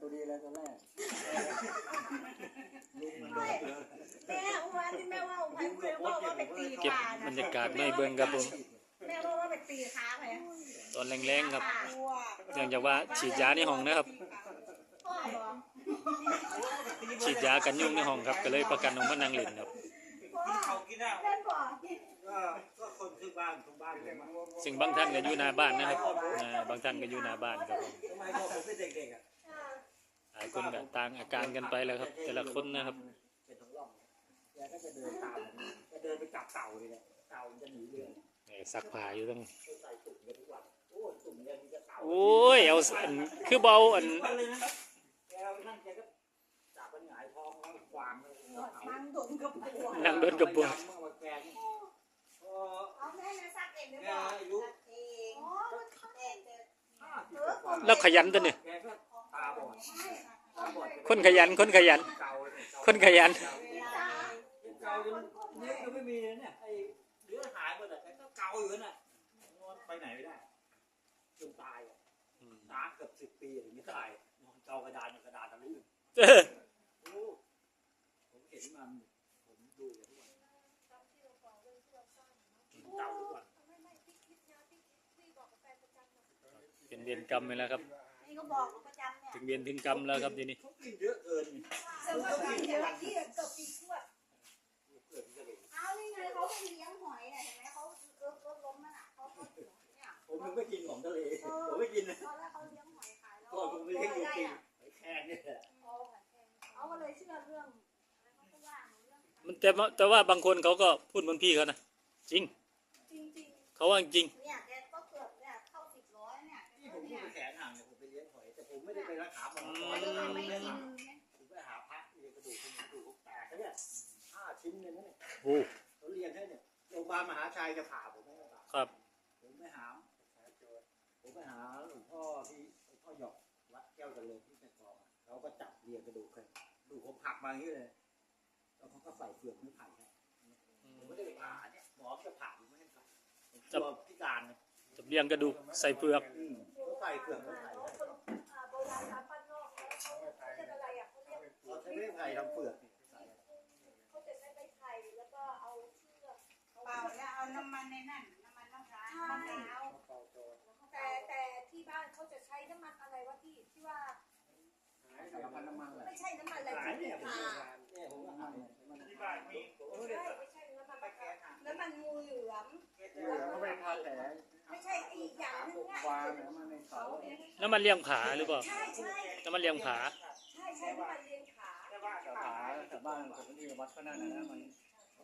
ตัวดีเลยตัวแรกแม่วันที่แม่ว่าไปแม่ว่าว่าไปตีเก็บขาบรรยากาศไม่เบิ่งครับผม แม่ว่าว่าไปตีขาไปตอนแรงๆครับเนื่องจากว่าฉีดยาในห้องนะครับ พ่อบอกฉีดยากันยุงในห้องครับก็เลยประกันออกมานั่งเล่นครับ พ่อเขากินอะเล่นบอกก็ก็คนทุกบ้านทุกบ้านผมอะซึ่งบางท่านก็อยู่หน้าบ้านนะครับอ่าบางท่านก็อยู่หน้าบ้านครับผมทำไมพอผมเป็นเด็กๆอะ หลายคนก็ต่างอาการกันไปแล้วครับ แต่ละคนนะครับเป็นท้องร่องแกก็จะเดินตามแกเดินไปจับเต่าเลยเนี่ยเต่ามันจะหนีเรือเอ้ยซักผ้าอยู่ตั้งใส่ตุ่มกันทุกวันโอ้ยตุ่มเนี่ยมีแต่เต่าโอ้ยเอาอันคือเบาอันมันเลยนะแกเอานั่นแกก็จับมันหงายท้องแล้ววางเลยเต่านั่งดมกับปวดนั่งโดนกระปุกเมื่อวันแกนี่พอเอาแม่นะซักเองหรือแกเปล่าอายุเองอ๋อแม่เจอห้าสิบกว่าแล้วขยันตัวเนี่ย แกก็ตาบอดตาบอด คนขยัน คนขยันเก่าเลยเก่าคนขยันเวลาเก่าจนเนื้อก็ไม่มีเลยเนี่ยไอ้เนื้อหายหมดแต่ก็เก่าอยู่น่ะนอนไปไหนไม่ได้จนตายอะตาเกือบสิบปีถึงไม่ตายนอนเกากระดานกระดานทะลุเออโอ้ผมเห็นมันผมดูอยู่ทุกวันกินเต่าทุกวันเป็นเวรกรรมไปแล้วครับนี่ ก็บอกประจำเนี่ยถึงเวรถึงกรรมแล้วครับทีนี้เขากินเยอะเกินสมมติกินเยอะที่เกือบปีขวดเกิดจะเลยเอานี่ไงเขาไปเลี้ยงหอยเนี่ยเห็นไหมเขาเลิกรถล้มมันอะเขาเขาเนี่ยผมยังไม่กินของทะเลผมไม่กินนะตอนแรกเขาเลี้ยงหอยขายแล้วก่อนผมไปเลี้ยงอยู่ปีไอ้แค่เนี่ยแหละเขาก็เลยเชื่อเรื่องเขาก็ว่าเรื่องมันแต่ว่าแต่ว่าบางคนเขาก็พูดเหมือนพี่เขานะจริง จริงเขาว่าจริงๆเนี่ย ไม่ได้ไปรักษาหมอหอยเลยไม่กินผมไปหาพระเรียนกระดูกกระดูกแตกเนี่ยห้าชิ้นเลยนะเนี่ยโอ้เขาเรียนให้เนี่ยโรงพยาบาลมหาชัยจะผ่าผมไม่ให้ผ่าครับ ผมไปหาผมไปหาหลวงพ่อที่หลวงพ่อหยอกวัดแก้วเจริญที่แต่กองอะเขาก็จับเรียงกระดูกกันกระดูกผมหักมาอย่างนี้เลยแล้วเขาก็ใส่เฟือกไม้ไผ่ให้ผมไม่ได้ไปผ่าเนี่ยหมอจะผ่าผมไม่ให้ผ่าผมกลัวพิการเนี่ยจับเรียงกระดูกใส่เปลือกอืมเขาใส่เฟือกไม้ไผ่ให้ มันมะพร้าวมะพร้าวแต่แต่ที่บ้านเขาจะใช้น้ำมันอะไรวะพี่ที่ว่าน้ำมันน้ำมันแหละไม่ใช่น้ำมันอะไรขายที่เนี่ยผมผ่าเนี่ยผมก็ขายเนี่ยมันที่บ้านมีผมไม่ไม่ได้ใช่ไม่ใช่น้ำมันมะพร้าวน้ำมันงูเหลือมเหลือเขาไปทาแผลไม่ใช่อีกอย่างหนึงอะวางเนี่ยมาในเขาน้ำมันเลี้ยงผาหรือเปล่าใช่ใช่น้ำมันเลี้ยงผาใช่ใช่น้ำมันเลี้ยงขาแค่บ้านกับขาแถวบ้านผมที่วัดก็นั่นนะมัน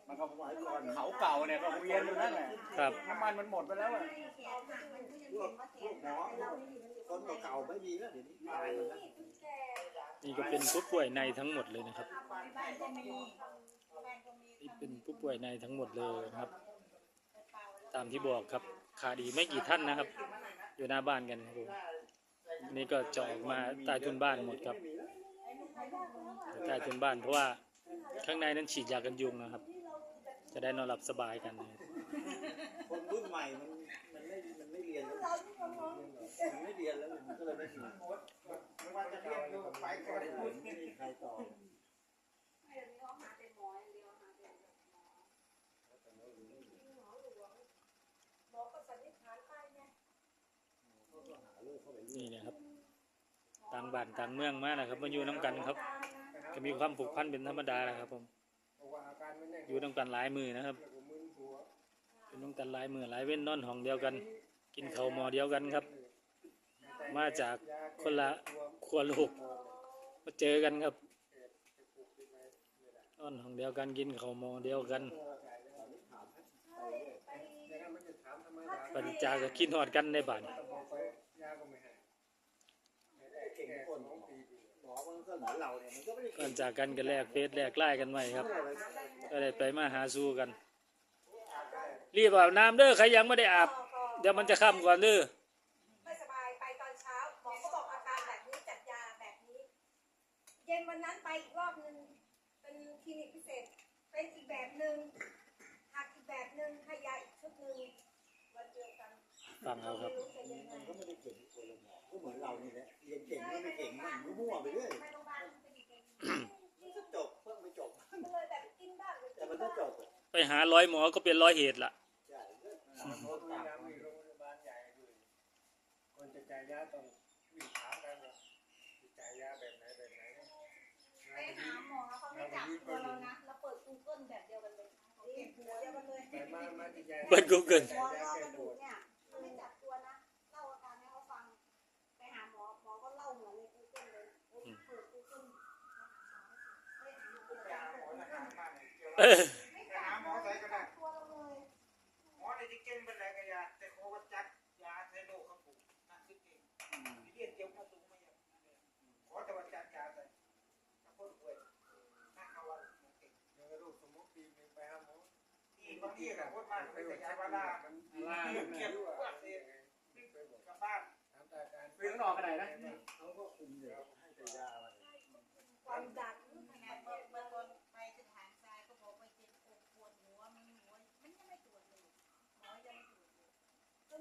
มันก็สมัยก่อนเขาเก่าเนี่ยก็เวียนอยู่นั่นแหละครับ น้ำมันมันหมดไปแล้วอะแขนหักมันก็ยังเห็นว่าแขนหักแต่เราไม่มีมันคนเก่าๆไม่มีแล้วเดี๋ยวนี้ตายหมดแล้วนี่คุณแกนี่ก็เป็นผู้ป่วยในทั้งหมดเลยนะครับบ้านก็มีบ้านก็มีนี่เป็นผู้ป่วยในทั้งหมดเลยนะครับ ตามที่บอกครับขาดีไม่กี่ท่านนะครับ อยู่หน้าบ้านกันครับผมนี่ก็จะออกมาใต้ทุนบ้านหมดครับอยู่ใต้ทุนบ้านเพราะว่าข้างในนั้นฉีดยากันยุงนะครับ จะได้นอนหลับสบายกันนะครับคนรุ่นใหม่มันมันไม่มันไม่เรียนแล้วเราที่มองมันไม่เรียนแล้วมันก็เลยไม่มีไม่ว่าจะเรียกก็ไปก็ได้พูดไม่มีใครต่อเดี๋ยวนี้เขาหาเป็นหมออย่างเดียวหาเป็นหมอหมอหลวงหมอก็สันนิษฐานไปไงนี่นะครับต่างบ้านต่างเมืองมานะครับมาอยู่น้ำกันครับก็มีความผูกพันเป็นธรรมดานะครับผมว่า อาการไม่แน่อยู่น้ำกันหลายมือนะครับแล้วก็มึนหัวเป็นน้ำกันหลายมือหลายเว้นนอนห้องเดียวกัน กินข้าวหมอเดียวกันครับ มาจากคนละครัวลูกมาเจอกันครับนอนห้องเดียวกันกินข้าวหมอเดียวกันอย่างนั้นมันจะถามทำไมปฏิจาก็คิดฮอดกันในบ้าน บอกไปยาก็ไม่ให้ เก่งทุกคนห มอมันก็เหมือนเราเนี่ยมันก็ไม่ได้ก่อนจากกันก็แลกเฟซแลกไลน์กันไว้ครับ ก็ได้ไปมาหาสู่กัน รีบอาบน้ำเด้อใครยังไม่ได้อาบ เดี๋ยวมันจะค่ำก่อนเด้อไม่สบายไปตอนเช้าหมอก็บอกอาการแบบนี้จัดยาแบบนี้ เย็นวันนั้นไปอีกรอบนึงเป็นคลินิกพิเศษ เป็นอีกแบบหนึ่งหักอีกแบบหนึ่งให้ยาอีกชุดหนึ่งวันเดียวกันฟังเอาครับ มันก็ไม่ได้เก่งทุกคนหรอ กหมอก็เหมือนเรานี่แหละเรียนเก่งก็ไม่เก่งมันมั่วๆไปเรื่อยไปโรงพยาบาลมันเป็นอีกอย่างมันก็จบเพิ่งไปจบมันเลยแบบกินบ้างไม่แต่กินมันก็บ้างจบอะไปหาร้อยหมอก็เป็นร้อยเหตุละใช่ก็โรงพยาบาลมีโรงพยาบาลใหญ่ด้วยคนจะจ่ายยาต้องวิ่งถามกันว่าจะจ่ายยาแบบไหนแบบไหนไปหาหมอเขาไม่จับตัวเรานะเราเปิด Google แบบเดียวกันเลยเก็บหัวเดียวกันเลย แต่มามาที่ยาเปิด Google หมอรอ ที่กับตัวไม่ยังขอแต่ว่าจัดยาใส่ถ้าคนป่วยนั่นเขาว่าเก่งยังลูกสมมติปีนึงไปหาหมอที่บางทีกับคนมาไม่ได้ยาบ้าล่าเก็บปวดเองกับบ้านถามากเรื่องนอกกันไหนนะเขาก็คุมเดี๋ยวให้แต่ยาอะไรความดัน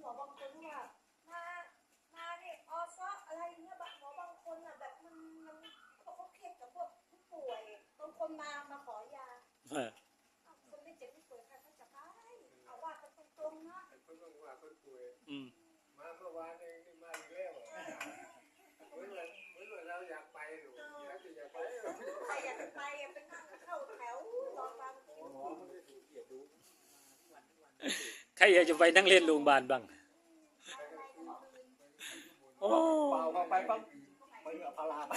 หมอบางคนว่ามามาเนี่ยออซออะไรเงี้ยบางหมอบางคนอะแบบมันมันเขาเขาเครียดกับพวกผู้ป่วยบางคนมามาขอยาเอออ้าวคนไม่เจ็บไม่ป่วยใครเขาจะไปเอาว่ากันตรงๆนะคนต้องว่าคนป่วยอืมมาเมื่อวานเองนี่มาอีกแล้วเหมือนว่าเหมือนว่าเราอยากไปหรือเราจะอยากไปใครอยากจะไปอะไปนั่งเข้าแถวรอฟังคิวหมอมันก็ถูกเกียรติดูวันทุกวันใครอยากจะไปนั่งเล่นโรงพยาบาลบ้าง โอ้เปล่าไปปั๊บไปเหอพาราไป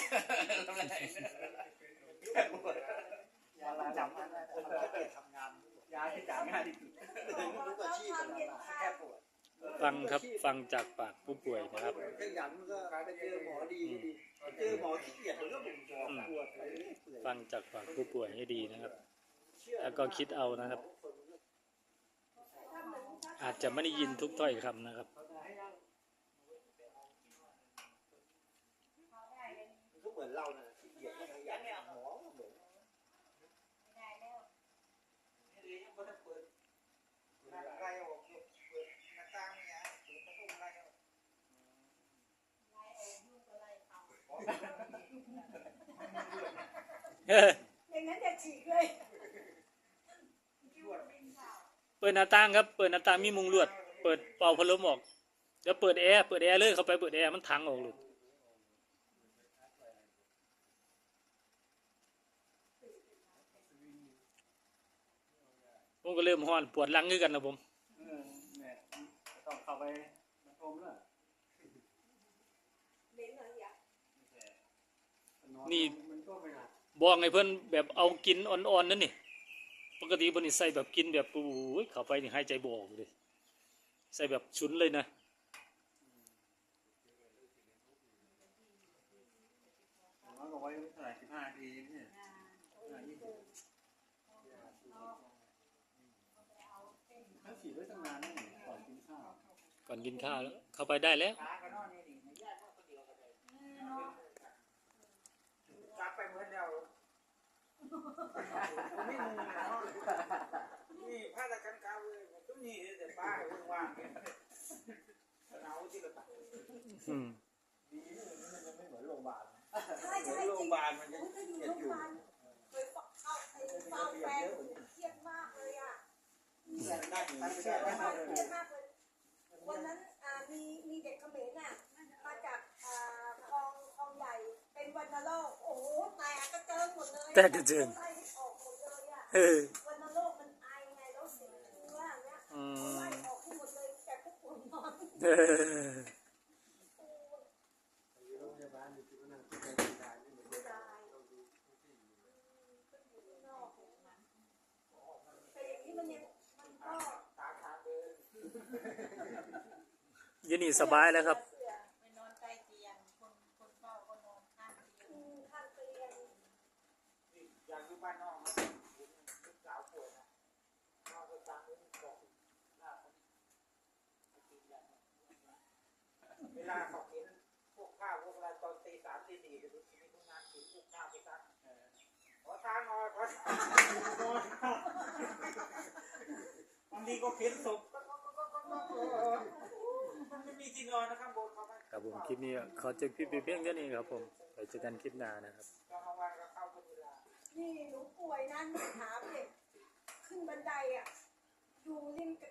ยาลาจับมันคนขี้เกียทำงาน ยาที่จ่ายง่ายที่สุดรู้ก็ชีพแค่ปวดฟังครับฟังจากปากผู้ป่วยนะครับขยันมันก็ไปเจอหมอดีดีเจอหมอขี้เกียจก็ปวดไปเรื่อยเปื่อยฟังจากปากผู้ป่วยให้ดีนะครับ แล้วก็คิดเอานะครับ อาจจะไม่ได้ยินทุกถ้อยคำนะครับมันก็เหมือนเราน่ะขี้เกียจไม่ขยันหมอก็เหมือนไม่ได้แล้วนี่ยังไม่ได้เปิดนั่นไรออกเปิดหน้าต่างเนี่ยเปิดประตูไรออกไล่ออกลูกก็ไล่เขาเออ อย่างนั้นจะฉีกเลยคิวบินข่าวเปิดหน้าต่างครับ เปิดหน้าต่างมีมุงลวด เปิดเป่าพัดลมออก แล้วเปิดแอร์ เปิดแอร์เลยเข้าไปเปิดแอร์มันทังออกเลยผมก็เริ่มห้อนปวดหลังคือกันนะผมเออเนี่ยต้องเข้าไปมาชมแล้วเหม็นเหรออย่านี่มันก็ไม่หนักบอกให้เพื่อนแบบเอากินอ่อนๆนั่นนี่ ปกติเพิ่นนี่ใส่แบบกินแบบปูยเข้าไปนี่หายใจบ่อกเลยใส่แบบชุนเลยนะมันก็ไว้เท่าไหร่สิบห้านาทีเนี่ยถ้าสีไว้ตั้งนานนี่ก่อนกินข้าวก่อนกินข้าวแล้วเข้าไปได้แล้วกลับไปเหมือนเดิม ไม่งงนะเนาะนี่พาตะกันกาวเลยผมต้องนี่แต่ป้าว่างๆเนี่ยเอาที่กระตักอืมดีนี่มันยังไม่เหมือนโรงพยาบาลใช่เหมืใช่อนจโรริงพงยาบาลมันยังถ้าอยู่เกียโรดงพอยู่ยาบาลเคยเข้าไอ้เฝ้าแฟนเครียดมากเลยอะได้อยู่ไม่เครีได้ยดไม่มากได้เครียดมากเลยวันนั้น แตกกระเจิงไล่ออเอออวันโรคมันอไงแล้วเสียงเนื้ออย่างเงี้ยเขามไล่าเขากินพวกข้าวพวกอะไรตอนตีสามตีสี่จะดูชีวิตทุกงานกินพวกข้าวไปซักขอทานหน่อยขอทานหน่อยบางทีก็เข็นศพมีที่นอนนะครับบนเขาไม่ครับผมคลิปนี้ขอจบคลิปเพียงแค่นี้ครับผมไปเจอกันคลิปหน้านะครับตอนกลางวันก็เข้าเป็นเวลานี่หนูป่วยนะหนูถามเด็กขึ้นบันไดอะอยู่ริมกระ